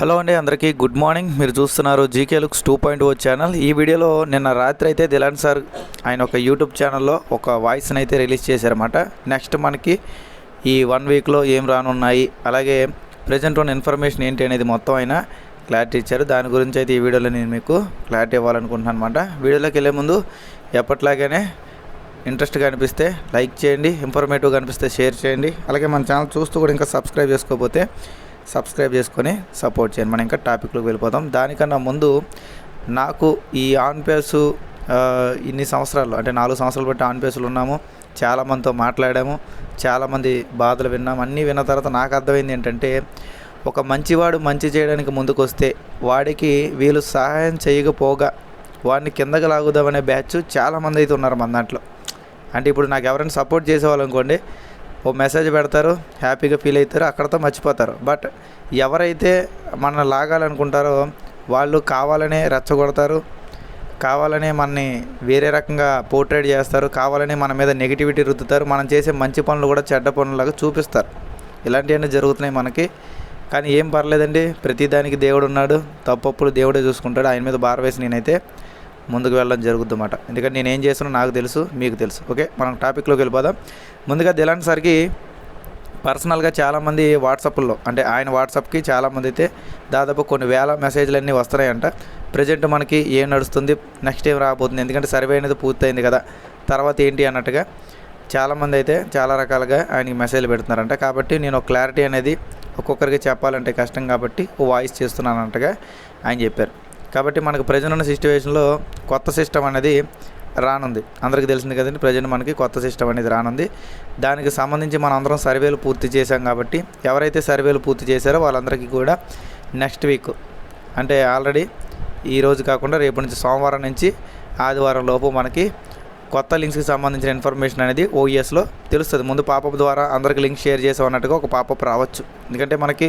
Hello అండి అందరికీ good morning. మీరు చూస్తున్నారు GK looks two point O channel. ఈ వీడియోలో నిన్న రాత్రి అయితే దిలాన్ సార్ ఆయన ఒక యూట్యూబ్ ఛానల్లో ఒక వాయిస్ని అయితే రిలీజ్ చేశారన్నమాట. నెక్స్ట్ మనకి ఈ వన్ వీక్లో ఏం రానున్నాయి అలాగే ప్రజెంట్ ఉన్న ఇన్ఫర్మేషన్ ఏంటి అనేది మొత్తం ఆయన క్లారిటీ ఇచ్చారు. దాని గురించి అయితే ఈ వీడియోలో నేను మీకు క్లారిటీ ఇవ్వాలనుకుంటున్నాను అనమాట వీడియోలోకి వెళ్ళే ముందు ఎప్పట్లాగానే ఇంట్రెస్ట్గా అనిపిస్తే లైక్ చేయండి ఇన్ఫర్మేటివ్గా అనిపిస్తే షేర్ చేయండి. అలాగే మన ఛానల్ చూస్తూ కూడా ఇంకా సబ్స్క్రైబ్ చేసుకోకపోతే సబ్స్క్రైబ్ చేసుకొని సపోర్ట్ చేయండి. మనం ఇంకా టాపిక్లోకి వెళ్ళిపోతాం దానికన్నా ముందు నాకు ఈ ఆన్ పేస్ ఇన్ని సంవత్సరాలు అంటే నాలుగు సంవత్సరాలు బట్టి ఆన్ పేసులు ఉన్నాము. చాలామందితో మాట్లాడాము. చాలామంది బాధలు విన్నాము అన్నీ విన్న తర్వాత నాకు అర్థమైంది ఏంటంటే ఒక మంచివాడు మంచి చేయడానికి ముందుకొస్తే వాడికి వీళ్ళు సహాయం చేయకపోగా వాడిని కిందకి లాగుదామనే బ్యాచ్ చాలామంది అయితే ఉన్నారు మన దాంట్లో. అంటే ఇప్పుడు నాకు ఎవరైనా సపోర్ట్ చేసేవాళ్ళు అనుకోండి ఓ మెసేజ్ పెడతారు హ్యాపీగా ఫీల్ అవుతారు అక్కడతో మర్చిపోతారు. బట్ ఎవరైతే మన లాగాలనుకుంటారో వాళ్ళు కావాలనే రెచ్చగొడతారు కావాలనే మనని వేరే రకంగా పోర్ట్రేట్ చేస్తారు కావాలని మన మీద నెగిటివిటీ రుద్దుతారు మనం చేసే మంచి పనులు కూడా చెడ్డ పనులాగా చూపిస్తారు. ఇలాంటివన్నీ జరుగుతున్నాయి మనకి. కానీ ఏం పర్లేదండి ప్రతిదానికి దేవుడు ఉన్నాడు తప్పప్పుడు దేవుడే చూసుకుంటాడు ఆయన మీద భారవేసి నేనైతే ముందుకు వెళ్ళడం జరుగుద్ది అన్నమాట ఎందుకంటే నేను ఏం చేస్తున్నా నాకు తెలుసు మీకు తెలుసు. ఓకే మనం టాపిక్లోకి వెళ్ళిపోదాం. ముందుగా దిలాన్ సార్కి పర్సనల్గా చాలామంది వాట్సాప్లో అంటే ఆయన వాట్సాప్కి చాలామంది అయితే దాదాపు కొన్ని వేల మెసేజ్లు అన్నీ వస్తున్నాయంట. ప్రజెంట్ మనకి ఏం నడుస్తుంది నెక్స్ట్ ఏం రాబోతుంది ఎందుకంటే సర్వే అనేది పూర్తయింది కదా. తర్వాత ఏంటి అన్నట్టుగా చాలామంది అయితే చాలా రకాలుగా ఆయనకి మెసేజ్లు పెడుతున్నారంట. కాబట్టి నేను ఒక క్లారిటీ అనేది ఒక్కొక్కరికి చెప్పాలంటే కష్టం కాబట్టి ఓ వాయిస్ చేస్తున్నానంటగా ఆయన చెప్పారు. కాబట్టి మనకు ప్రజెంట్ ఉన్న సిచ్యువేషన్లో కొత్త సిస్టమ్ అనేది రానుంది. అందరికీ తెలిసింది కదండి ప్రజెంట్ మనకి కొత్త సిస్టమ్ అనేది రానుంది. దానికి సంబంధించి మనం అందరం సర్వేలు పూర్తి చేశాం కాబట్టి ఎవరైతే సర్వేలు పూర్తి చేశారో వాళ్ళందరికీ కూడా నెక్స్ట్ వీక్ అంటే ఆల్రెడీ ఈ రోజు కాకుండా రేపు నుంచి సోమవారం నుంచి ఆదివారం లోపు మనకి కొత్త లింక్స్కి సంబంధించిన ఇన్ఫర్మేషన్ అనేది ఓఈఎస్లో తెలుస్తుంది. ముందు పాపప్ ద్వారా అందరికి లింక్ షేర్ చేసాం అన్నట్టుగా ఒక పాపప్ రావచ్చు. ఎందుకంటే మనకి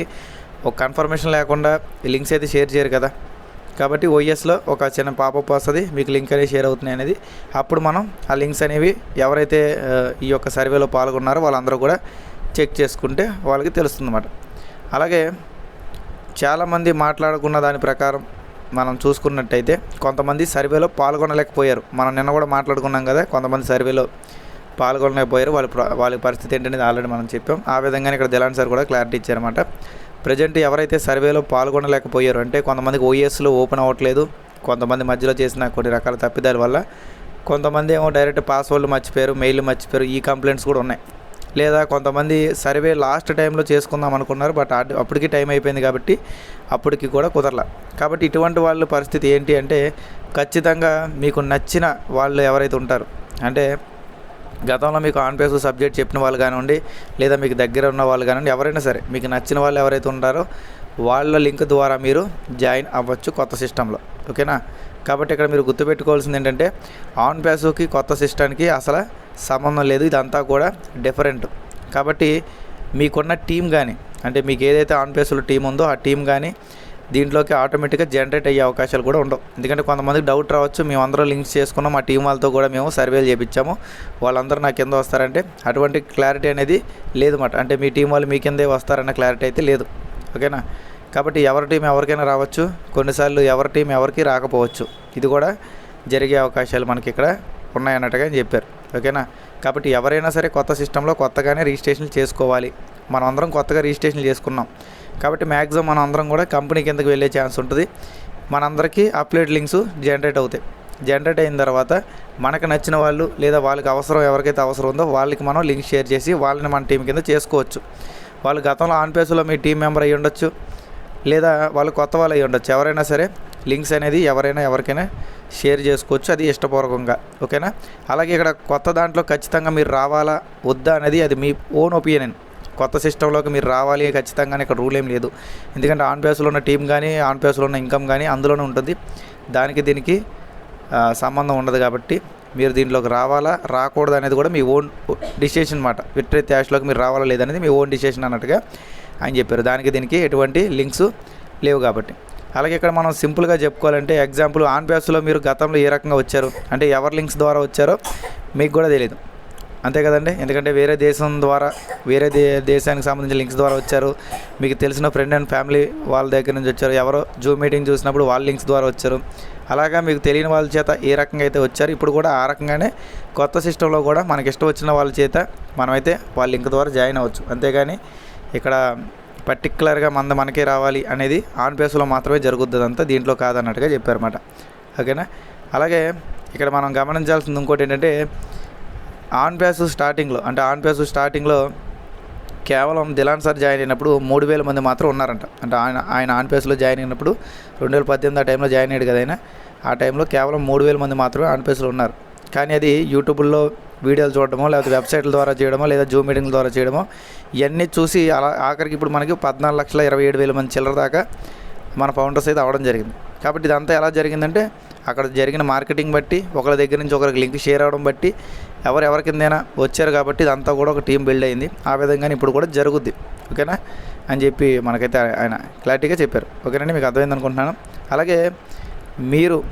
ఒక కన్ఫర్మేషన్ లేకుండా లింక్స్ అయితే షేర్ చేయరు కదా. కాబట్టి ఓఎస్లో ఒక చిన్న పాపప్ వస్తుంది మీకు లింక్ అనేది షేర్ అవుతుంది అనేది. అప్పుడు మనం ఆ లింక్స్ అనేవి ఎవరైతే ఈ యొక్క సర్వేలో పాల్గొన్నారో వాళ్ళందరూ కూడా చెక్ చేసుకుంటే వాళ్ళకి తెలుస్తుందన్నమాట. అలాగే చాలామంది మాట్లాడుకున్న దాని ప్రకారం మనం చూసుకున్నట్టయితే కొంతమంది సర్వేలో పాల్గొనలేకపోయారు. మనం నిన్న కూడా మాట్లాడుకున్నాం కదా కొంతమంది సర్వేలో పాల్గొనలేకపోయారు. వాళ్ళ ప్ర- వాళ్ళ పరిస్థితి ఏంటనేది ఆల్రెడీ మనం చెప్పాం. ఆ విధంగానే ఇక్కడ దిలాన్ సార్ కూడా క్లారిటీ ఇచ్చారన్నమాట. ప్రజెంట్ ఎవరైతే సర్వేలో పాల్గొనలేకపోయారు అంటే కొంతమందికి ఓఎస్లో ఓపెన్ అవ్వట్లేదు కొంతమంది మధ్యలో చేసిన కొన్ని రకాల తప్పిదాల వల్ల కొంతమంది ఏమో డైరెక్ట్ పాస్వర్డ్లు మర్చిపోయారు మెయిల్ మర్చిపోయారు ఈ కంప్లైంట్స్ కూడా ఉన్నాయి. లేదా కొంతమంది సర్వే లాస్ట్ టైంలో చేసుకుందాం అనుకున్నారు బట్ అప్పటికి టైం అయిపోయింది కాబట్టి అప్పటికి కూడా కుదరల. కాబట్టి ఇటువంటి వాళ్ళ పరిస్థితి ఏంటి అంటే ఖచ్చితంగా మీకు నచ్చిన వాళ్ళు ఎవరైతే ఉంటారు అంటే గతంలో మీకు ఆన్ పేస్ సబ్జెక్ట్ చెప్పిన వాళ్ళు కానివ్వండి లేదా మీకు దగ్గర ఉన్న వాళ్ళు కానివ్వండి ఎవరైనా సరే మీకు నచ్చిన వాళ్ళు ఎవరైతే ఉంటారో వాళ్ళ లింక్ ద్వారా మీరు జాయిన్ అవ్వచ్చు కొత్త సిస్టంలో. ఓకేనా? కాబట్టి ఇక్కడ మీరు గుర్తుపెట్టుకోవాల్సింది ఏంటంటే ఆన్ ప్యాసుకి కొత్త సిస్టానికి అసలు సంబంధం లేదు ఇదంతా కూడా డిఫరెంట్. కాబట్టి మీకున్న టీం కానీ అంటే మీకు ఏదైతే ఆన్ పేస్లో టీం ఉందో ఆ టీం కానీ దీంట్లోకి ఆటోమేటిక్గా జనరేట్ అయ్యే అవకాశాలు కూడా ఉండవు. ఎందుకంటే కొంతమందికి డౌట్ రావచ్చు మేము అందరం లింక్స్ చేసుకున్నాం మా టీం వాళ్ళతో కూడా మేము సర్వేలు చేయించాము వాళ్ళందరూ నా కింద వస్తారంటే అటువంటి క్లారిటీ అనేది లేదు అంటే మీ టీం వాళ్ళు మీ కిందే వస్తారన్న క్లారిటీ అయితే లేదు. ఓకేనా? కాబట్టి ఎవరి టీం ఎవరికైనా రావచ్చు. కొన్నిసార్లు ఎవరి టీం ఎవరికి రాకపోవచ్చు. ఇది కూడా జరిగే అవకాశాలు మనకి ఇక్కడ ఉన్నాయన్నట్టుగా చెప్పారు. ఓకేనా? కాబట్టి ఎవరైనా సరే కొత్త సిస్టంలో కొత్తగానే రిజిస్ట్రేషన్ చేసుకోవాలి. మనం అందరం కొత్తగా రిజిస్ట్రేషన్ చేసుకున్నాం. కాబట్టి మ్యాక్సిమం మనం అందరం కూడా కంపెనీ కిందకి వెళ్ళే ఛాన్స్ ఉంటుంది. మనందరికీ అప్లేట్ లింక్స్ జనరేట్ అవుతాయి. జనరేట్ అయిన తర్వాత మనకు నచ్చిన వాళ్ళు లేదా వాళ్ళకి అవసరం ఎవరికైతే అవసరం ఉందో వాళ్ళకి మనం లింక్ షేర్ చేసి వాళ్ళని మన టీం కింద చేసుకోవచ్చు. వాళ్ళు గతంలో ఆన్ పేస్లో మీ టీం మెంబర్ అయ్యి ఉండొచ్చు లేదా వాళ్ళు కొత్త వాళ్ళు అయ్యి ఉండొచ్చు. ఎవరైనా సరే లింక్స్ అనేది ఎవరైనా ఎవరికైనా షేర్ చేసుకోవచ్చు. అది ఇష్టపూర్వకంగా. ఓకేనా? అలాగే ఇక్కడ కొత్త దాంట్లో ఖచ్చితంగా మీరు రావాలా? వద్దా అనేది అది మీ ఓన్ ఒపీనియన్. కొత్త సిస్టంలోకి మీరు రావాలి ఖచ్చితంగా ఇక్కడ రూల్ ఏం లేదు. ఎందుకంటే ఆన్ బేస్లో ఉన్న టీం కానీ ఆన్ బేస్లో ఉన్న ఇన్కమ్ కానీ అందులోనే ఉంటుంది. దానికి దీనికి సంబంధం ఉండదు కాబట్టి మీరు దీంట్లోకి రావాలా రాకూడదు అనేది కూడా మీ ఓన్ డిసిషన్ అనమాట విట్రే త్యాష్లోకి మీరు రావాలా లేదనేది మీ ఓన్ డిసిషన్ అన్నట్టుగా ఆయన చెప్పారు. దానికి దీనికి ఎటువంటి లింక్స్ లేవు కాబట్టి. అలాగే ఇక్కడ మనం సింపుల్గా చెప్పుకోవాలంటే ఎగ్జాంపుల్ ఆన్ బ్యాస్లో మీరు గతంలో ఏ రకంగా వచ్చారు? అంటే ఎవరి లింక్స్ ద్వారా వచ్చారో మీకు కూడా తెలియదు. అంతే కదండి? ఎందుకంటే వేరే దేశం ద్వారా వేరే దే దేశానికి సంబంధించిన లింక్స్ ద్వారా వచ్చారు. మీకు తెలిసిన ఫ్రెండ్ అండ్ ఫ్యామిలీ వాళ్ళ దగ్గర నుంచి వచ్చారు. ఎవరో జూమ్ మీటింగ్ చూసినప్పుడు వాళ్ళ లింక్స్ ద్వారా వచ్చారు. అలాగా మీకు తెలియని వాళ్ళ చేత ఏ రకంగా అయితే వచ్చారు ఇప్పుడు కూడా ఆ రకంగానే కొత్త సిస్టంలో కూడా మనకి ఇష్టం వచ్చిన వాళ్ళ చేత మనమైతే వాళ్ళ లింక్ ద్వారా జాయిన్ అవ్వచ్చు. అంతేగాని ఇక్కడ పర్టికులర్గా మంద మనకే రావాలి అనేది ఆన్ బేస్లో మాత్రమే జరుగుతుంది అంతా దీంట్లో కాదన్నట్టుగా చెప్పారన్నమాట. ఓకేనా? అలాగే ఇక్కడ మనం గమనించాల్సింది ఇంకోటి ఏంటంటే ఆన్ ప్యాస్ స్టార్టింగ్లో అంటే ఆన్ ప్యాస్ స్టార్టింగ్లో కేవలం దిలాన్ సార్ జాయిన్ అయినప్పుడు మూడు వేల మంది మాత్రం ఉన్నారంట. అంటే ఆయన ఆయన ఆన్ పేస్లో జాయిన్ అయినప్పుడు రెండు వేల పద్దెనిమిది ఆ టైంలో జాయిన్ అయ్యాడు కదా ఆయన. ఆ టైంలో కేవలం మూడు వేల మంది మాత్రమే ఆన్ పేస్లో ఉన్నారు. కానీ అది యూట్యూబ్లో వీడియోలు చూడడమో లేకపోతే వెబ్సైట్ల ద్వారా చేయడమో లేదా జూమ్ మీటింగ్ల ద్వారా చేయడమో ఇవన్నీ చూసి అలా ఆఖరికి ఇప్పుడు మనకి పద్నాలుగు లక్షల ఇరవై ఏడు వేల మంది చిల్లర దాకా మన ఫౌండర్స్ అయితే అవ్వడం జరిగింది. కాబట్టి ఇదంతా ఎలా జరిగిందంటే అక్కడ జరిగిన మార్కెటింగ్ బట్టి ఒకరి దగ్గర నుంచి ఒకరికి లింక్ షేర్ అవ్వడం బట్టి ఎవరు ఎవరి కిందైనా వచ్చారు కాబట్టి ఇదంతా కూడా ఒక టీం బిల్డ్ అయింది. ఆ విధంగానే ఇప్పుడు కూడా జరుగుద్ది. ఓకేనా? అని చెప్పి మనకైతే ఆయన క్లారిటీగా చెప్పారు. ఓకేనండి మీకు అర్థమైంది అనుకుంటున్నాను. అలాగే మీరు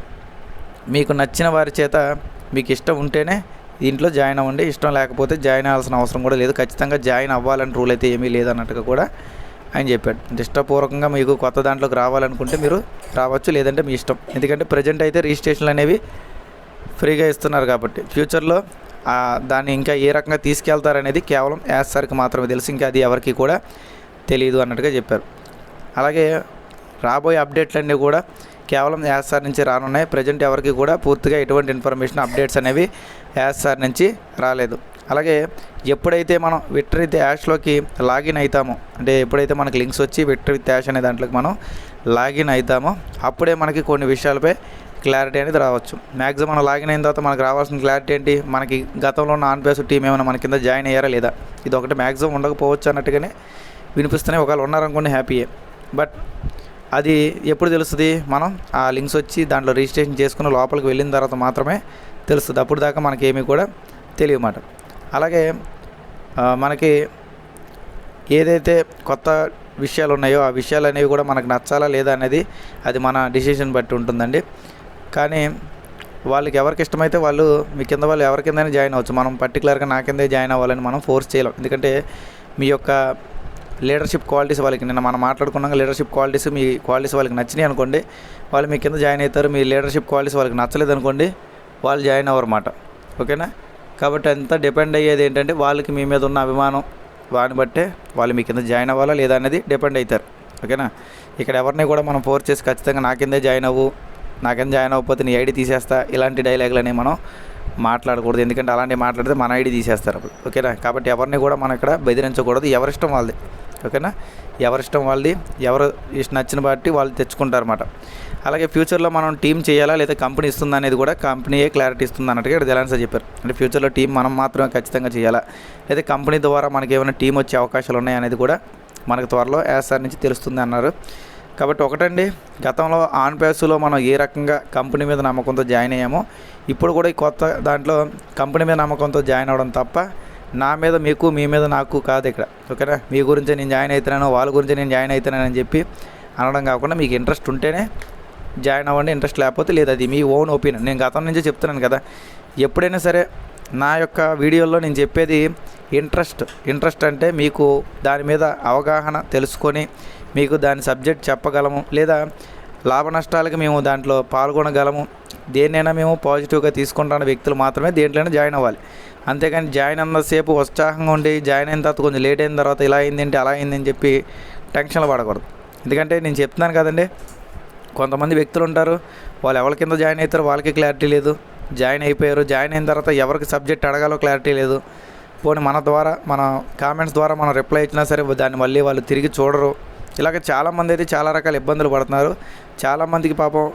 మీకు నచ్చిన వారి చేత మీకు ఇష్టం ఉంటేనే దీంట్లో జాయిన్ అవ్వండి. ఇష్టం లేకపోతే జాయిన్ అవ్వాల్సిన అవసరం కూడా లేదు. ఖచ్చితంగా జాయిన్ అవ్వాలని రూల్ అయితే ఏమీ లేదన్నట్టుగా కూడా ఆయన చెప్పాడు. ఇష్టపూర్వకంగా మీకు కొత్త దాంట్లోకి రావాలనుకుంటే మీరు రావచ్చు లేదంటే మీ ఇష్టం. ఎందుకంటే ప్రజెంట్ అయితే రిజిస్ట్రేషన్లు అనేవి ఫ్రీగా ఇస్తున్నారు కాబట్టి. ఫ్యూచర్లో దాన్ని ఇంకా ఏ రకంగా తీసుకెళ్తారనేది కేవలం యాస్ సార్కి మాత్రమే తెలుసు. ఇంకా అది ఎవరికి కూడా తెలియదు అన్నట్టుగా చెప్పారు. అలాగే రాబోయే అప్డేట్లన్నీ కూడా కేవలం యాస్ సార్ నుంచి రానున్నాయి. ప్రజెంట్ ఎవరికి కూడా పూర్తిగా ఎటువంటి ఇన్ఫర్మేషన్ అప్డేట్స్ అనేవి యాస్ సార్ నుంచి రాలేదు. అలాగే ఎప్పుడైతే మనం విక్టర్ విత్ యాష్లోకి లాగిన్ అవుతామో అంటే ఎప్పుడైతే మనకి లింక్స్ వచ్చి విక్టర్ విత్ యాష్ అనే దాంట్లోకి మనం లాగిన్ అవుతామో అప్పుడే మనకి కొన్ని విషయాలపై క్లారిటీ అనేది రావచ్చు. మ్యాక్సిమం మనం లాగిన్ అయిన తర్వాత మనకు రావాల్సిన క్లారిటీ ఏంటి? మనకి గతంలో ఉన్న ఆన్ పేస్ టీం ఏమైనా మన కింద జాయిన్ అయ్యారా లేదా? ఇది ఒకటి మ్యాక్సిమం ఉండకపోవచ్చు అన్నట్టుగానే వినిపిస్తున్నాయి ఒకవేళ ఉన్నారనుకోండి హ్యాపీయే బట్ అది ఎప్పుడు తెలుస్తుంది? మనం ఆ లింక్స్ వచ్చి దాంట్లో రిజిస్ట్రేషన్ చేసుకుని లోపలికి వెళ్ళిన తర్వాత మాత్రమే తెలుస్తుంది. అప్పుడు దాకా మనకేమీ కూడా తెలియమాట. అలాగే మనకి ఏదైతే కొత్త విషయాలు ఉన్నాయో ఆ విషయాలు అనేవి కూడా మనకు నచ్చాలా లేదా అనేది అది మన డిసిషన్ బట్టి ఉంటుందండి. కానీ వాళ్ళకి ఎవరికి ఇష్టమైతే వాళ్ళు మీ కింద వాళ్ళు ఎవరి కిందైనా జాయిన్ అవ్వచ్చు. మనం పర్టికులర్గా నా కిందే జాయిన్ అవ్వాలని మనం ఫోర్స్ చేయలేం. ఎందుకంటే మీ యొక్క లీడర్షిప్ క్వాలిటీస్ వాళ్ళకి నిన్న మనం మాట్లాడుకున్నాక లీడర్షిప్ క్వాలిటీస్ మీ క్వాలిటీస్ వాళ్ళకి నచ్చినాయి అనుకోండి వాళ్ళు మీ కింద జాయిన్ అవుతారు మీ లీడర్షిప్ క్వాలిటీస్ వాళ్ళకి నచ్చలేదు అనుకోండి వాళ్ళు జాయిన్ అవ్వరన్నమాట ఓకేనా? కాబట్టి అంతా డిపెండ్ అయ్యేది ఏంటంటే వాళ్ళకి మీ మీద ఉన్న అభిమానం వాని బట్టే వాళ్ళు మీ కింద జాయిన్ అవ్వాలా లేదా అనేది డిపెండ్ అవుతారు. ఓకేనా? ఇక్కడ ఎవరిని కూడా మనం ఫోర్స్ చేసి ఖచ్చితంగా నా కిందే జాయిన్ అవ్వు నాకేం జాయిన్ అవ్వకపోతే నీ ఐడి తీసేస్తా. ఇలాంటి డైలాగులని మనం మాట్లాడకూడదు. ఎందుకంటే అలాంటి మాట్లాడితే మన ఐడి తీసేస్తారు అప్పుడు. ఓకేనా? కాబట్టి ఎవరిని కూడా మనం ఇక్కడ బెదిరించకూడదు. ఎవరిష్టం వాళ్ళది. ఓకేనా? ఎవరిష్టం వాళ్ళది. ఎవరు ఇష్టం నచ్చిన బట్టి వాళ్ళు తెచ్చుకుంటారు అనమాట అలాగే ఫ్యూచర్లో మనం టీం చేయాలా? లేదా కంపెనీ ఇస్తుందా? అనేది కూడా కంపెనీయే క్లారిటీ ఇస్తుంది అన్నట్టుగా ఇక్కడ తెలంగాణ చెప్పారు. అంటే ఫ్యూచర్లో టీం మనం మాత్రమే ఖచ్చితంగా చేయాలా? లేదా కంపెనీ ద్వారా మనకి ఏమైనా టీం వచ్చే అవకాశాలు ఉన్నాయనేది కూడా మనకు త్వరలో యాసార్ నుంచి తెలుస్తుంది అన్నారు. కాబట్టి ఒకటండి గతంలో ఆన్ ప్యాస్లో మనం ఏ రకంగా కంపెనీ మీద నమ్మకంతో జాయిన్ అయ్యామో ఇప్పుడు కూడా ఈ కొత్త దాంట్లో కంపెనీ మీద నమ్మకంతో జాయిన్ అవ్వడం తప్ప నా మీద మీకు మీ మీద నాకు కాదు ఇక్కడ. ఓకేనా? మీ గురించి నేను జాయిన్ అవుతున్నాను వాళ్ళ గురించి నేను జాయిన్ అవుతున్నానని చెప్పి అనడం కాకుండా మీకు ఇంట్రెస్ట్ ఉంటేనే జాయిన్ అవ్వండి ఇంట్రెస్ట్ లేకపోతే లేదు అది మీ ఓన్ ఒపీనియన్. నేను గతం నుంచి చెప్తున్నాను కదా ఎప్పుడైనా సరే నా యొక్క వీడియోలో నేను చెప్పేది ఇంట్రెస్ట్ ఇంట్రెస్ట్ అంటే మీకు దాని మీద అవగాహన తెలుసుకొని మీకు దాని సబ్జెక్ట్ చెప్పగలము లేదా లాభ నష్టాలకి మేము దాంట్లో పాల్గొనగలము. దేన్నైనా మేము పాజిటివ్గా తీసుకుంటున్న వ్యక్తులు మాత్రమే దేంట్లోనే జాయిన్ అవ్వాలి. అంతేకాని జాయిన్ అన్నసేపు ఉత్సాహంగా ఉండి జాయిన్ అయిన తర్వాత కొంచెం లేట్ అయిన తర్వాత ఇలా అయిందేంటి అలా అయిందని చెప్పి టెన్షన్లు పడకూడదు. ఎందుకంటే నేను చెప్తున్నాను కదండి కొంతమంది వ్యక్తులు ఉంటారు వాళ్ళు ఎవరి కింద జాయిన్ అవుతారో వాళ్ళకి క్లారిటీ లేదు. జాయిన్ అయిపోయారు జాయిన్ అయిన తర్వాత ఎవరికి సబ్జెక్ట్ అడగాలో క్లారిటీ లేదు. పోనీ మన ద్వారా మన కామెంట్స్ ద్వారా మనం రిప్లై ఇచ్చినా సరే దాన్ని మళ్ళీ వాళ్ళు తిరిగి చూడరు. ఇలాగ చాలామంది అయితే చాలా రకాల ఇబ్బందులు పడుతున్నారు. చాలామందికి పాపం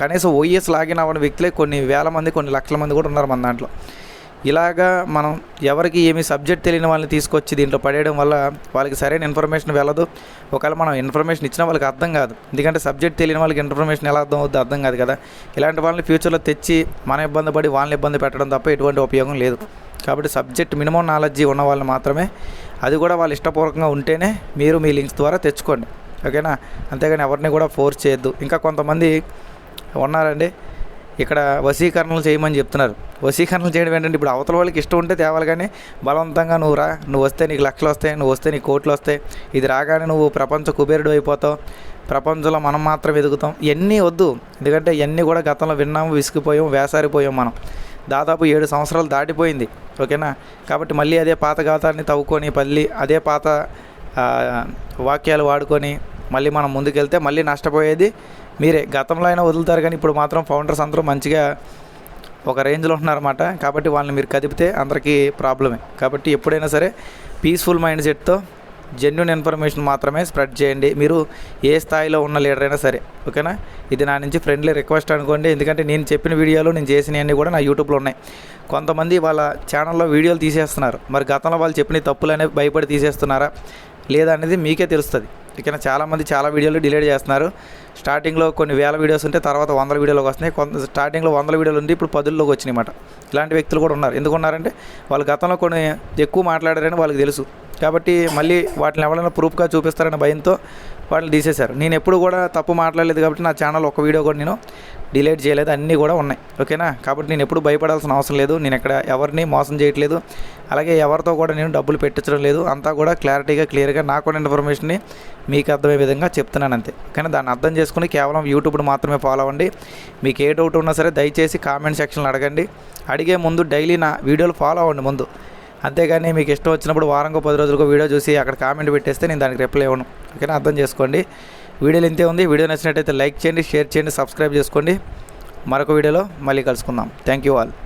కనీసం ఓఎస్ లాగిన్ అవ్వని వ్యక్తులే కొన్ని వేల మంది కొన్ని లక్షల మంది కూడా ఉన్నారు మన దాంట్లో. ఇలాగా మనం ఎవరికి ఏమి సబ్జెక్ట్ తెలియని వాళ్ళని తీసుకొచ్చి దీంట్లో పడేయడం వల్ల వాళ్ళకి సరైన ఇన్ఫర్మేషన్ వెళ్ళదు. ఒకవేళ మనం ఇన్ఫర్మేషన్ ఇచ్చినా వాళ్ళకి అర్థం కాదు. ఎందుకంటే సబ్జెక్ట్ తెలియని వాళ్ళకి ఇన్ఫర్మేషన్ ఎలా అర్థం అవుద్దో అర్థం కాదు కదా. ఇలాంటి వాళ్ళని ఫ్యూచర్లో తెచ్చి మన ఇబ్బంది పడి వాళ్ళని ఇబ్బంది పెట్టడం తప్ప ఎటువంటి ఉపయోగం లేదు. కాబట్టి సబ్జెక్ట్ మినిమం నాలెడ్జీ ఉన్న వాళ్ళని మాత్రమే అది కూడా వాళ్ళు ఇష్టపూర్వకంగా ఉంటేనే మీరు మీ లింక్స్ ద్వారా తెచ్చుకోండి. ఓకేనా? అంతేగాని ఎవరిని కూడా ఫోర్స్ చేయొద్దు. ఇంకా కొంతమంది ఉన్నారండి. ఇక్కడ వశీకరణలు చేయమని చెప్తున్నారు. వశీకరణలు చేయడం ఏంటంటే ఇప్పుడు అవతల వాళ్ళకి ఇష్టం ఉంటే తేవాలి కానీ బలవంతంగా నువ్వు రా. నువ్వు వస్తే నీకు లక్షలు వస్తాయి నువ్వు వస్తే నీకు కోట్లు వస్తాయి. ఇది రాగానే నువ్వు ప్రపంచ కుబేరుడు అయిపోతావు. ప్రపంచంలో మనం మాత్రం ఎదుగుతాం. ఇవన్నీ వద్దు. ఎందుకంటే ఇవన్నీ కూడా గతంలో విన్నాము విసిగిపోయాం వేసారిపోయాం మనం. దాదాపు ఏడు సంవత్సరాలు దాటిపోయింది ఓకేనా? కాబట్టి మళ్ళీ అదే పాత గాతాన్ని తవ్వుకొని మళ్ళీ అదే పాత వాక్యాలు వాడుకొని మళ్ళీ మనం ముందుకెళ్తే మళ్ళీ నష్టపోయేది మీరే. గతంలో అయినా వదులుతారు కానీ ఇప్పుడు మాత్రం ఫౌండర్స్ అందరూ మంచిగా ఒక రేంజ్లో ఉంటున్నారన్నమాట కాబట్టి వాళ్ళని మీరు కదిపితే అందరికీ ప్రాబ్లమే. కాబట్టి ఎప్పుడైనా సరే పీస్ఫుల్ మైండ్ సెట్తో జెన్యున్ ఇన్ఫర్మేషన్ మాత్రమే స్ప్రెడ్ చేయండి. మీరు ఏ స్థాయిలో ఉన్న లీడర్ అయినా సరే ఓకేనా? ఇది నా నుంచి ఫ్రెండ్లీ రిక్వెస్ట్ అనుకోండి. ఎందుకంటే నేను చెప్పిన వీడియోలు నేను చేసినవన్నీ కూడా నా యూట్యూబ్లో ఉన్నాయి. కొంతమంది వాళ్ళ ఛానల్లో వీడియోలు తీసేస్తున్నారు. మరి గతంలో వాళ్ళు చెప్పిన తప్పులు అనేవి భయపడి తీసేస్తున్నారా? లేదా అనేది మీకే తెలుస్తుంది. ఓకేనా? చాలామంది చాలా వీడియోలు డిలీట్ చేస్తున్నారు. స్టార్టింగ్లో కొన్ని వేల వీడియోస్ ఉంటే తర్వాత వందల వీడియోలోకి వస్తున్నాయి. కొంత స్టార్టింగ్లో వందల వీడియోలు ఉంటే ఇప్పుడు పదుల్లోకి వచ్చినాయి అన్నమాట. ఇలాంటి వ్యక్తులు కూడా ఉన్నారు. ఎందుకున్నారంటే వాళ్ళు గతంలో కొన్ని ఎక్కువ మాట్లాడారని వాళ్ళకి తెలుసు. కాబట్టి మళ్ళీ వాటిని ఎవరైనా ప్రూఫ్గా చూపిస్తారనే భయంతో వాళ్ళు తీసేశారు. నేను ఎప్పుడు కూడా తప్పు మాట్లాడలేదు కాబట్టి నా ఛానల్ ఒక వీడియో కూడా నేను డిలీట్ చేయలేదు. అన్నీ కూడా ఉన్నాయి. ఓకేనా? కాబట్టి నేను ఎప్పుడు భయపడాల్సిన అవసరం లేదు. నేను ఇక్కడ ఎవరిని మోసం చేయట్లేదు. అలాగే ఎవరితో కూడా నేను డబ్బులు పెట్టించడం లేదు. అంతా కూడా క్లారిటీగా క్లియర్గా నాకున్న ఇన్ఫర్మేషన్ని మీకు అర్థమయ్యే విధంగా చెప్తున్నాను అంతే. కానీ దాన్ని అర్థం చేసుకుని కేవలం యూట్యూబ్ని మాత్రమే ఫాలో అవ్వండి. మీకు ఏ డౌట్ ఉన్నా సరే దయచేసి కామెంట్ సెక్షన్లో అడగండి. అడిగే ముందు డైలీ నా వీడియోలు ఫాలో అవ్వండి ముందు. అంతేగాని మీకు ఇష్టం వచ్చినప్పుడు వారంకో పది రోజులకో వీడియో చూసి అక్కడ కామెంట్ పెట్టేస్తే నేను దానికి రిప్లై ఇవ్వను. ఓకేనా? అర్థం చేసుకోండి. వీడియోలు ఇంతే ఉంది. వీడియో నచ్చినట్టయితే లైక్ చేయండి షేర్ చేయండి సబ్స్క్రైబ్ చేసుకోండి. మరొక వీడియోలో మళ్ళీ కలుసుకుందాం. Thank you all.